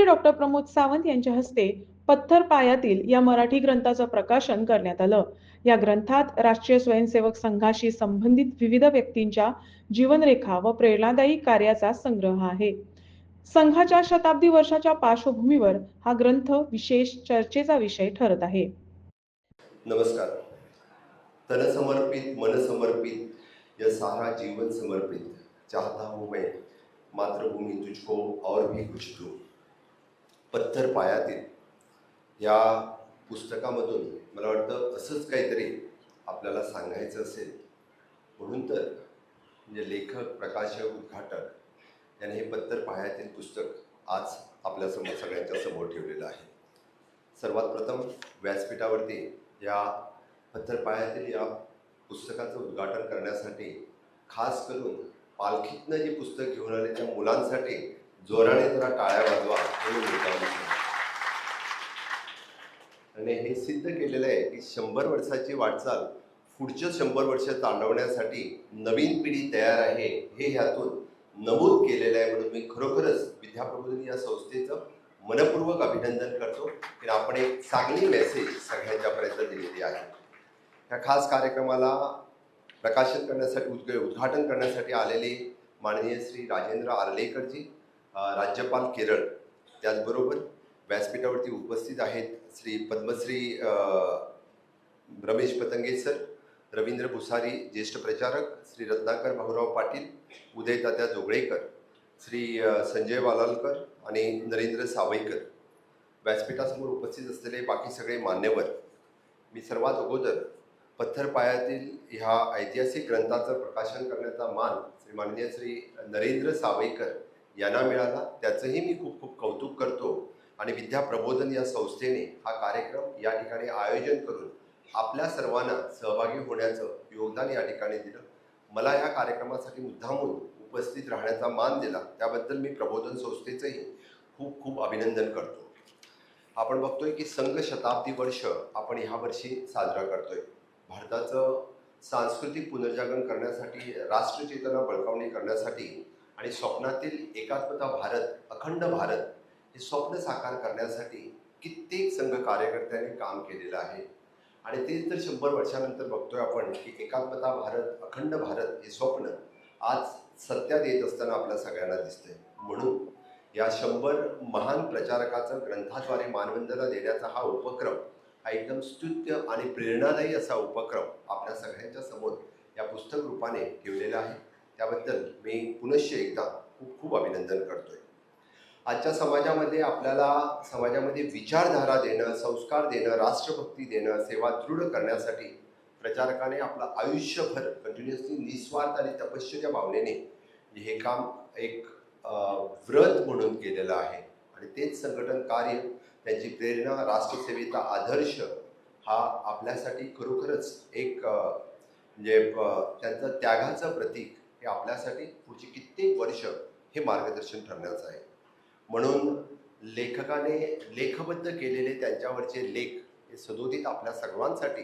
माननीय डॉक्टर प्रमोद सावंत यांच्या हस्ते पत्थर पायातील या मराठी ग्रंथाचं प्रकाशन करण्यात आलं. या ग्रंथात राष्ट्रीय स्वयंसेवक संघाशी संबंधित विविध व्यक्तींच्या जीवनरेखा व प्रेरणादायी कार्याचा संग्रह आहे. संघाच्या शताब्दी वर्षाच्या पार्श्वभूमीवर हा ग्रंथ विशेष चर्चेचा विषय ठरत आहे. नमस्कार. तन समर्पित मन समर्पित सारा जीवन समर्पित चाहता हूँ मैं मातृभूमि तुझको और भी कुछ दूँ. पत्थर पायातील या पुस्तकामधून मला वाटतं असंच काहीतरी आपल्याला सांगायचं असेल. म्हणून तर म्हणजे लेखक प्रकाशक उद्घाटक याने हे पत्थर पायातील पुस्तक आज आपल्यासमोर सगळ्यांच्या समोर ठेवलेलं आहे. सर्वात प्रथम व्यासपीठावरती या पत्थरपायातील या पुस्तकाचं उद्घाटन करण्यासाठी खास करून पालखीतनं जे पुस्तक घेऊन आले त्या मुलांसाठी जोराने जरा टाळ्या वाजवा हे आणि हे सिद्ध केलेलं आहे की शंभर वर्षाची वाटचाल पुढच्या शंभर वर्ष तांडवण्यासाठी नवीन पिढी तयार आहे हे ह्यातून नमूद केलेलं आहे म्हणून मी खरोखरच विद्याप्रबोधन या संस्थेचं मनपूर्वक अभिनंदन करतो. की आपण एक चांगली मेसेज सगळ्यांच्यापर्यंत दिलेली आहे. या खास कार्यक्रमाला प्रकाशित करण्यासाठी उद्ग उद्घाटन करण्यासाठी आलेले माननीय श्री राजेंद्र आर्लेकरजी राज्यपाल केरळ. त्याचबरोबर व्यासपीठावरती उपस्थित आहेत श्री पद्मश्री रमेश पतंगे सर रवींद्र भुसारी ज्येष्ठ प्रचारक श्री रत्नाकर भाऊराव पाटील उदय तात्या जोगळेकर श्री संजय वालालकर आणि नरेंद्र सावईकर. व्यासपीठासमोर उपस्थित असलेले बाकी सगळे मान्यवर. मी सर्वात अगोदर पत्थरपायातील ह्या ऐतिहासिक ग्रंथाचं प्रकाशन करण्याचा मान श्री माननीय श्री नरेंद्र सावईकर यांना मिळाला. त्याचंही मी खूप खूप कौतुक करतो. आणि विद्या प्रबोधन या संस्थेने हा कार्यक्रम या ठिकाणी आयोजन करून आपल्या सर्वांना सहभागी होण्याचं योगदान या ठिकाणी दिलं. मला या कार्यक्रमासाठी मुद्दामून उपस्थित राहण्याचा मान दिला. त्याबद्दल मी प्रबोधन संस्थेचंही खूप खूप अभिनंदन करतो. आपण बघतोय की संघ शताब्दी वर्ष आपण ह्या वर्षी साजरा करतोय. भारताचं सांस्कृतिक पुनर्जागरण करण्यासाठी राष्ट्रचेतना बळकावणी करण्यासाठी आणि स्वप्नातील एकात्मता भारत अखंड भारत हे स्वप्न साकार करण्यासाठी कित्येक संघ कार्यकर्त्यांनी काम केलेलं आहे. आणि तेच तर शंभर वर्षानंतर बघतोय आपण की एकात्मता भारत अखंड भारत हे स्वप्न आज सत्यात येत असताना आपल्या सगळ्यांना दिसतंय. म्हणून या शंभर महान प्रचारकाचं ग्रंथाद्वारे मानवंदना देण्याचा हा उपक्रम हा एकदम स्तुत्य आणि प्रेरणादायी असा उपक्रम आपल्या सगळ्यांच्या समोर या पुस्तक रूपाने ठेवलेला आहे. त्याबद्दल मी पुनश्च एकदा खूप खूप अभिनंदन करतोय. आजच्या समाजामध्ये आपल्याला समाजामध्ये विचारधारा देणं संस्कार देणं राष्ट्रभक्ती देणं सेवा दृढ करण्यासाठी प्रचारकाने आपलं आयुष्यभर कंटिन्युअसली निस्वार्थ आणि तपश्चर्या भावनेने हे काम एक व्रत म्हणून केलेलं आहे. आणि तेच संघटन कार्य त्यांची प्रेरणा राष्ट्रसेवेचा आदर्श हा आपल्यासाठी खरोखरच एक म्हणजे त्यांचं त्यागाचं प्रतीक हे आपल्यासाठी पुढची कित्येक वर्ष हे मार्गदर्शन ठरण्याचं आहे. म्हणून लेखकाने लेखबद्ध केलेले त्यांच्यावरचे लेख हे सदोदित आपल्या सर्वांसाठी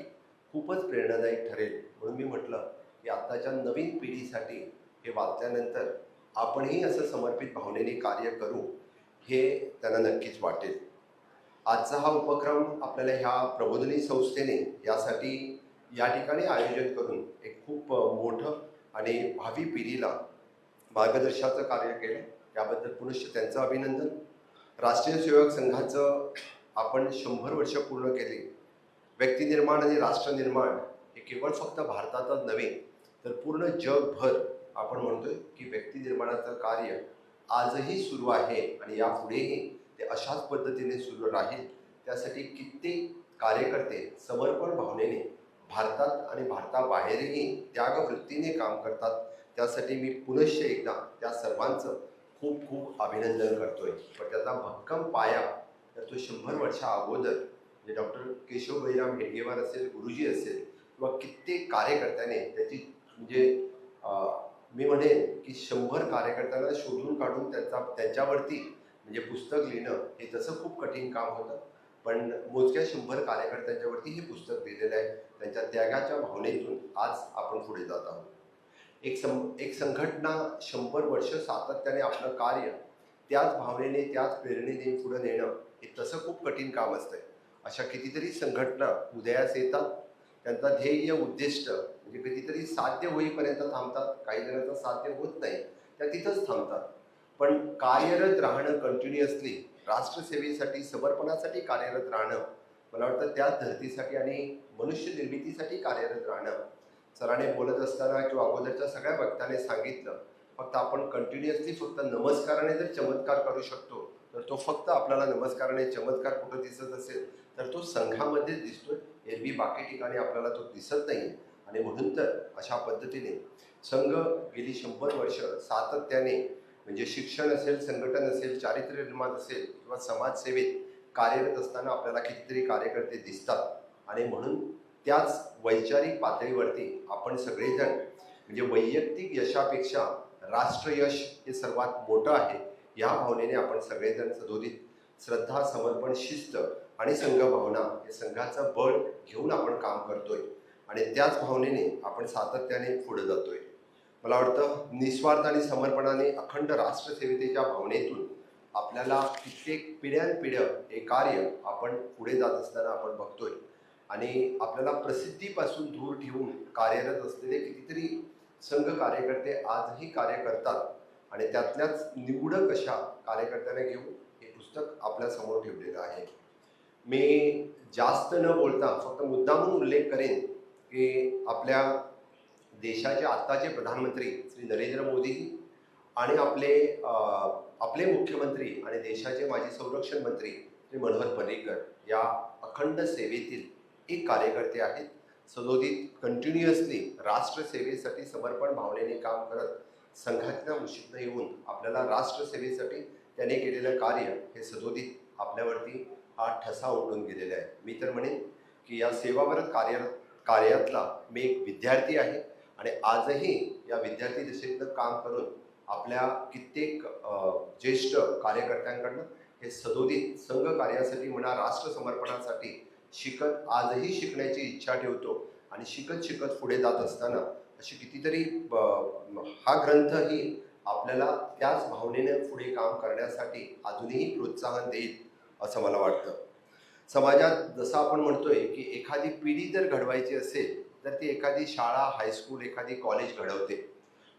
खूपच प्रेरणादायी ठरेल. म्हणून मी म्हटलं की आत्ताच्या नवीन पिढीसाठी हे वाचल्यानंतर आपणही असं समर्पित भावनेने कार्य करू हे त्यांना नक्कीच वाटेल. आजचा हा उपक्रम आपल्याला ह्या प्रबोधनी संस्थेने यासाठी या ठिकाणी आयोजन करून एक खूप मोठं आणि भावी पिढीला मार्गदर्शनाचं कार्य केलं. त्याबद्दल पुनश्च त्यांचं अभिनंदन. राष्ट्रीय सेवक संघाचं आपण शंभर वर्ष पूर्ण केली. व्यक्तिनिर्माण आणि राष्ट्रनिर्माण हे केवळ फक्त भारतातच नव्हे तर पूर्ण जगभर आपण म्हणतोय की व्यक्तिनिर्माणाचं कार्य आजही सुरू आहे आणि यापुढेही ते अशाच पद्धतीने सुरू राहील. त्यासाठी कित्येक कार्यकर्ते समर्पण भावनेने भारतात आणि भारताबाहेरही त्यागवृत्तीने काम करतात. त्यासाठी मी पुनश्च एकदा त्या सर्वांचं खूप खूप अभिनंदन करतोय. पण त्याचा भक्कम पाया तर तो शंभर वर्षा अगोदर म्हणजे डॉक्टर केशव भैराम हेडगेवार असेल गुरुजी असेल किंवा कित्येक कार्यकर्त्याने त्याची म्हणजे मी म्हणेन की शंभर कार्यकर्त्यांना शोधून काढून त्यांचा त्यांच्यावरती म्हणजे पुस्तक लिहिणं हे तसं खूप कठीण काम होतं पण मोजक्या शंभर कार्यकर्त्यांच्यावरती हे पुस्तक लिहिलेलं आहे. त्यांच्या त्यागाच्या भावनेतून आज आपण पुढे जात आहोत. एक सं एक संघटना शंभर वर्ष सातत्याने आपलं कार्य त्याच भावनेने त्याच प्रेरणेने पुढे नेणं हे तसं खूप कठीण काम असतंय. अशा कितीतरी संघटना उदयास येतात. त्यांचा ध्येय उद्दिष्ट म्हणजे कधीतरी साध्य होईपर्यंत थांबतात. काही जणांचं साध्य होत नाही त्या तिथंच थांबतात. पण कार्यरत राहणं कंटिन्युअसली राष्ट्रसेवेसाठी समर्पणासाठी कार्यरत राहणं. मला वाटतं त्या धर्तीसाठी आणि मनुष्य निर्मितीसाठी कार्यरत राहणं. सराने बोलत असताना किंवा अगोदरच्या सगळ्या भक्ताने सांगितलं फक्त आपण कंटिन्युअसली फक्त नमस्काराने जर चमत्कार करू शकतो तर तो फक्त आपल्याला नमस्काराने चमत्कार कुठं दिसत असेल तर तो संघामध्ये दिसतोय. एरवी बाकी ठिकाणी आपल्याला तो दिसत नाही. आणि म्हणून तर अशा पद्धतीने संघ गेली शंभर वर्ष सातत्याने म्हणजे शिक्षण असेल संघटन असेल चारित्र्य निर्माण असेल किंवा समाजसेवेत कार्यरत असताना आपल्याला कितीतरी कार्यकर्ते दिसतात. आणि म्हणून त्याच वैचारिक पातळीवरती आपण सगळेजण म्हणजे वैयक्तिक यशापेक्षा राष्ट्रयश हे सर्वात मोठं आहे या भावनेने आपण सगळेजण सदोदित. श्रद्धा समर्पण शिस्त आणि संघभावना हे संघाचं बळ घेऊन आपण काम करतोय. आणि त्याच भावनेने आपण सातत्याने पुढे जातोय. मला वाटतं निस्वार्थ आणि समर्पणाने अखंड राष्ट्रसेवितेच्या भावनेतून आपल्याला कित्येक पिढ्यानपिढ्या हे कार्य आपण पुढे जात असताना आपण बघतोय. आणि आपल्याला प्रसिद्धीपासून दूर ठेवून कार्यरत असलेले कितीतरी संघ कार्यकर्ते आजही कार्य करतात आणि त्यातल्याच निवडक अशा कार्यकर्त्यांना घेऊन हे पुस्तक आपल्यासमोर ठेवलेलं आहे. मी जास्त न बोलता फक्त मुद्दामून उल्लेख करेन की आपल्या देशाचे आत्ताचे प्रधानमंत्री श्री नरेंद्र मोदी आणि आपले आपले मुख्यमंत्री आणि देशाचे माजी संरक्षण मंत्री श्री मनोहर पर्रिकर या अखंड सेवेतील एक कार्यकर्ते आहेत. सदोदित कंटिन्युअसली राष्ट्रसेवेसाठी समर्पण भावनेने काम करत संघाच्या उशीत येऊन आपल्याला राष्ट्रसेवेसाठी त्याने केलेलं कार्य हे सदोदित आपल्यावरती हा ठसा उमटून गेलेला आहे. मी तर म्हणेन की या सेवावर कार्य कार्यातला मी एक विद्यार्थी आहे. आणि आजही या विद्यार्थी दिशेतनं काम करून आपल्या कित्येक ज्येष्ठ कार्यकर्त्यांकडनं हे सदोदित संघ कार्यासाठी म्हणा राष्ट्र समर्पणासाठी शिकत आजही शिकण्याची इच्छा ठेवतो आणि शिकत शिकत पुढे जात असताना अशी कितीतरी हा ग्रंथही आपल्याला त्याच भावनेने पुढे काम करण्यासाठी अजूनही प्रोत्साहन देईल असं मला वाटतं. समाजात जसं आपण म्हणतोय की एखादी पिढी जर घडवायची असेल तर ती एखादी शाळा हायस्कूल एखादी कॉलेज घडवते.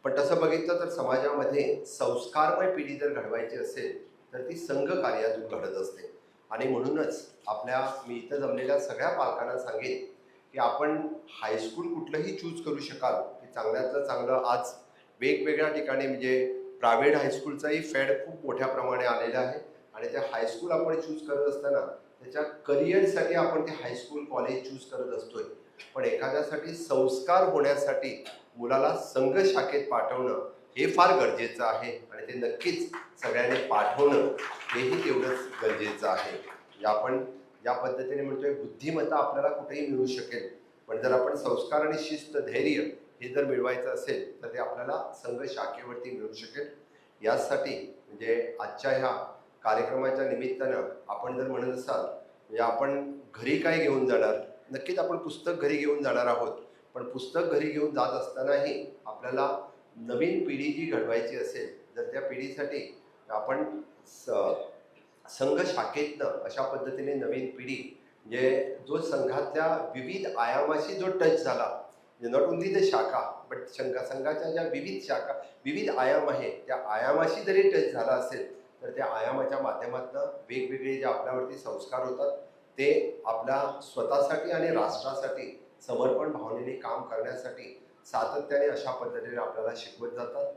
पण तसं बघितलं तर समाजामध्ये संस्कारमय पिढी जर घडवायची असेल तर ती संघ कार्यातून घडत असते. आणि म्हणूनच आपल्या मी इथं जमलेल्या सगळ्या पालकांना सांगेन की आपण हायस्कूल कुठलंही चूज करू शकाल की चांगल्यातलं चांगलं आज वेगवेगळ्या ठिकाणी म्हणजे प्रायव्हेट हायस्कूलचाही फॅड खूप मोठ्या प्रमाणे आलेला आहे. आणि त्या हायस्कूल आपण चूज करत असताना त्याच्या करिअरसाठी आपण ते हायस्कूल कॉलेज चूज करत असतोय. पण एखाद्यासाठी संस्कार होण्यासाठी मुलाला संघ शाखेत पाठवणं हे फार गरजेचं आहे आणि ते नक्कीच सगळ्यांनी पाठवणं हेही तेवढंच गरजेचं आहे. आपण ज्या पद्धतीने म्हणतोय बुद्धिमत्ता आपल्याला कुठेही मिळू शकेल. पण जर आपण संस्कार आणि शिस्त धैर्य हे जर मिळवायचं असेल तर ते आपल्याला संघ शाखेवरती मिळू शकेल. यासाठी म्हणजे आजच्या ह्या कार्यक्रमाच्या निमित्तानं आपण जर म्हणत असाल म्हणजे आपण घरी काय घेऊन जाणार? नक्कीच आपण पुस्तक घरी घेऊन जाणार आहोत. पण पुस्तक घरी घेऊन जात असतानाही आपल्याला नवीन पिढी जी घडवायची असेल जर त्या पिढीसाठी आपण स- संघ शाखेतनं अशा पद्धतीने नवीन पिढी जे जो संघातल्या विविध आयामाशी जो टच झाला म्हणजे not only the shakha but शंका संघाच्या ज्या विविध शाखा विविध आयाम आहे त्या आयामाशी जरी टच झाला असेल तर त्या आयामाच्या माध्यमातून वेगवेगळे जे आपल्यावरती संस्कार होतात ते आपल्या स्वतःसाठी आणि राष्ट्रासाठी समर्पण भावनेने काम करण्यासाठी सातत्याने अशा पद्धतीने आपल्याला शिकवत जातात.